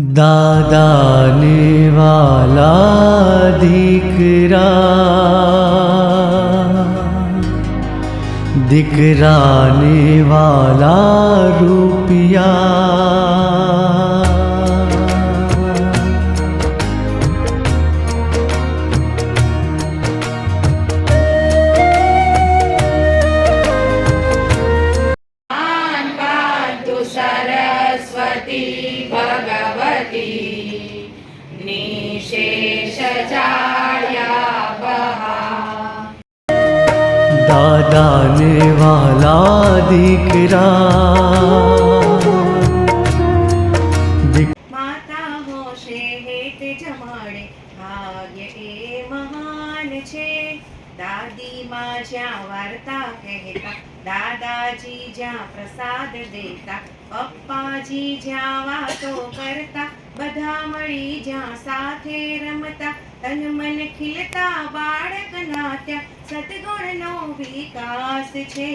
દાદાને વાલા દીકરા દીકરાને વાલા રૂપિયા દાદાને વાલા દીકરા દાદીમાં જ્યાં વાર્તા કહેતા દાદાજી જ્યાં પ્રસાદ દેતા પપ્પાજી જ્યાં વાતો કરતા બધા મળી જ્યાં સાથે રમતા તન મન ખીલતા બાળકના ત્યાં સદગુણનો વિકાસ છે.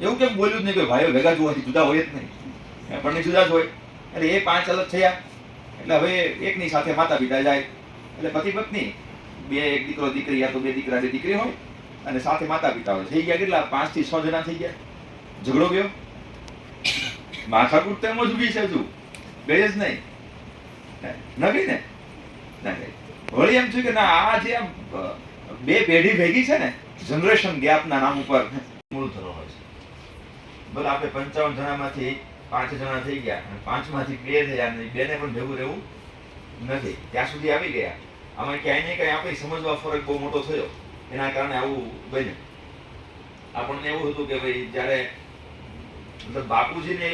એવું કેમ બોલ્યું જ નહીં કોઈ ભાઈઓ ભેગા જ જુદા હોય જ નહીં. પણ પણ જુદા જ હોય. એટલે એ પાંચ અલગ થયા. એટલે હવે એકની સાથે માતા પિતા જાય. એટલે પતિ પત્ની, બે એક દીકરો દીકરી યા તો બે દીકરા બે દીકરી હોય અને સાથે માતા પિતા હોય. થઈ ગયા કેટલા? પાંચથી છ જણા થઈ ગયા. ઝઘડો ગયો. માથાકૂટ તો એમ જ ઊભી છે હજુ. ગઈ જ નહીં. નવી ને? ના, ગઈ. વળી એમ થયું કે ના, આ જે બે પેઢી ભેગી છે ને જનરેશન ગેપના નામ ઉપર મૂળ ધરો હોય છે. બરાબર આપણે પંચાવન જણામાંથી પાંચ જણા થઈ ગયા અને પાંચમાંથી બે થયા અને બેને પણ ભેગું રહેવું નથી. ત્યાં સુધી આવી ગયા. આમાં ક્યાંય ને ક્યાંય આપણે સમજવા ફરક બહુ મોટો થયો. એના કારણે આવું બન્યું. આપણને એવું હતું કે ભાઈ જ્યારે મતલબ બાપુજીને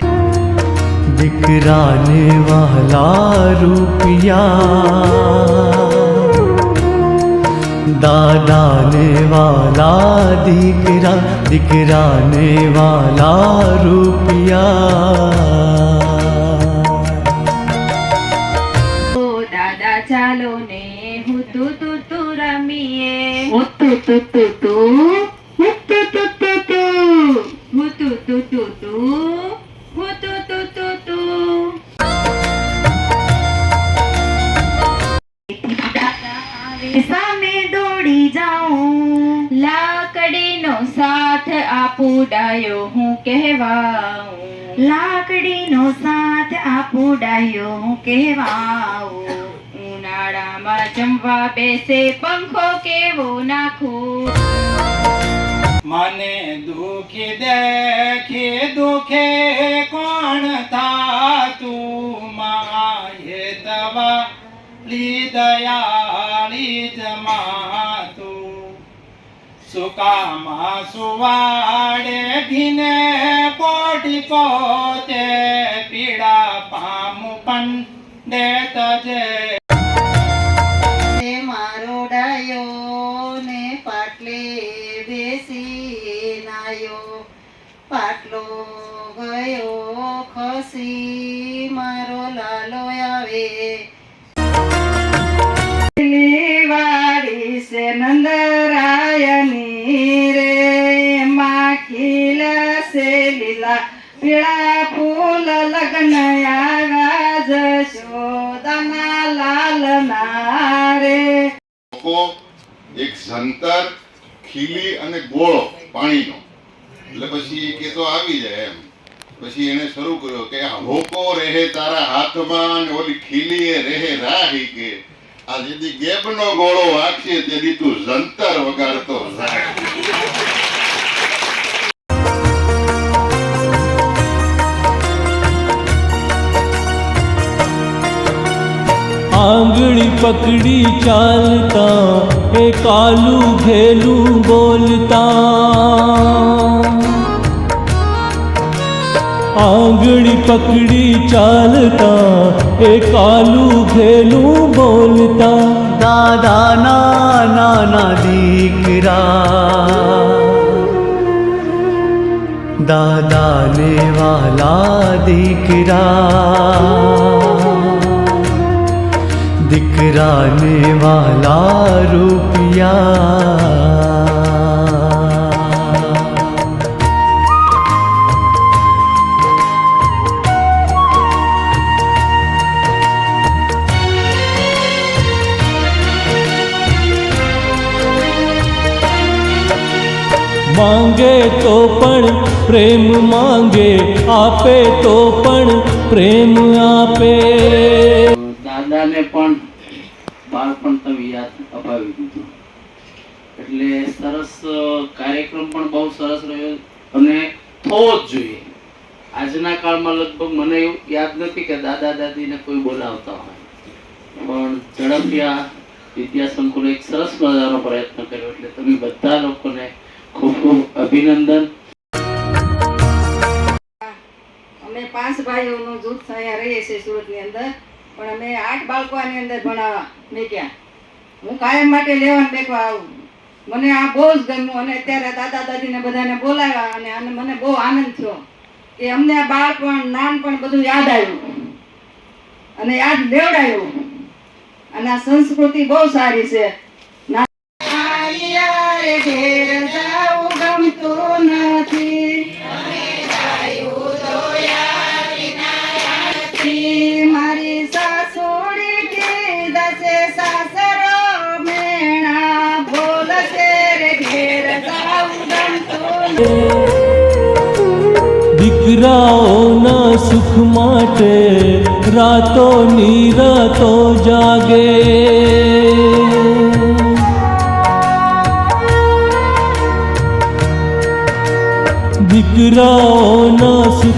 દીકરાને વાલા રૂપિયા દાદાને વાલા દીકરા દીકરાને વાલા રૂપિયા ઓ દાદા ચાલો ને હું તું તું તું રમીએ તું તું તું તું હું તું તું તું તું હું તું તું તું તું સામે દોડી જાઉં. લાકડીનો સાથ આપું ડાયો હું કહેવાઉં. લાકડીનો સાથ આપું ડાયો હું કહેવાઉં. ઉનાળામાં જમવા બેસે પંખો કેવો નાખું? મને દુખી દેખે દુખે કોણ થાતું? માયે તવા લી દયાળી જમાતું સુકામાં સુવાડે ભીને કોટી કોતે પીડા પામુ પણ દે તજે મારો ડાયો ને પાટલે બેસી નાયો. પાટલો ગયો ખસી, મારો લાલો આવે. વાડી છે નંદરાયની રે. માખીલ છે લીલા પીળા ફૂલ લગ્ન આવ્યા જશોદાના લાલ ના રે. એક સંતર ખીલી અને ગોળો પાણીનો. એટલે પછી એ કેતો આવી જાય એમ. પછી એને શરૂ કર્યો કે હોકો રહે તારા હાથમાં અને ઓલી ખીલી રહે રાહી કે આંગળી પકડી ચાલતા એ કાલું ઘેલું બોલતા. આંગળી પકડી ચાલતા, એ કાલું ભેલું બોલતા. દાદાના નાના દીકરા. દાદાને વાલા દીકરા. દીકરાને વાલા રૂપિયા. માંગે તો પણ, પ્રેમ માંગે, આપે તો પણ, પ્રેમ આપે. દાદાને પણ બાળપણ તમે યાદ અપાવી દીધું. એટલે સરસ કાર્યક્રમ પણ બહુ સરસ રહ્યો. અને થવો જ જોઈએ. આજના કાળમાં લગભગ મને એવું યાદ નથી કે દાદા દાદીને કોઈ બોલાવતા હોય. પણ ઝડપિયા વિદ્યા સંકુલે એક સરસ મજાનો પ્રયત્ન કર્યો. એટલે તમે બધા લોકોને ખૂબ ખૂબ અભિનંદન. અમે પાંચ ભાઈઓનું જૂથ અહીંયા રહીએ છીએ સુરતની અંદર પણ અમે આઠ બાળકો આની અંદર ભણાવવા મેક્યા. હું કાયમ માટે લેવાનું બેઠવા આવું. મને આ બહુ જ ગમ્યું અને અત્યારે દાદા દાદીને બધાને બોલાવ્યા અને આને મને બહુ આનંદ થયો કે અમને આ બાળપણ નાનપણ બધું યાદ આવ્યું અને યાદ લેવડાયું. અને આ સંસ્કૃતિ બહુ સારી છે. ના- ઘેર કીધા છે સાસરો મેણા બોલશે રે ઘેર જાવું ગમતું દીકરાઓના સુખ માટે રાતો રાતો જાગે દીકરાઓના સુખ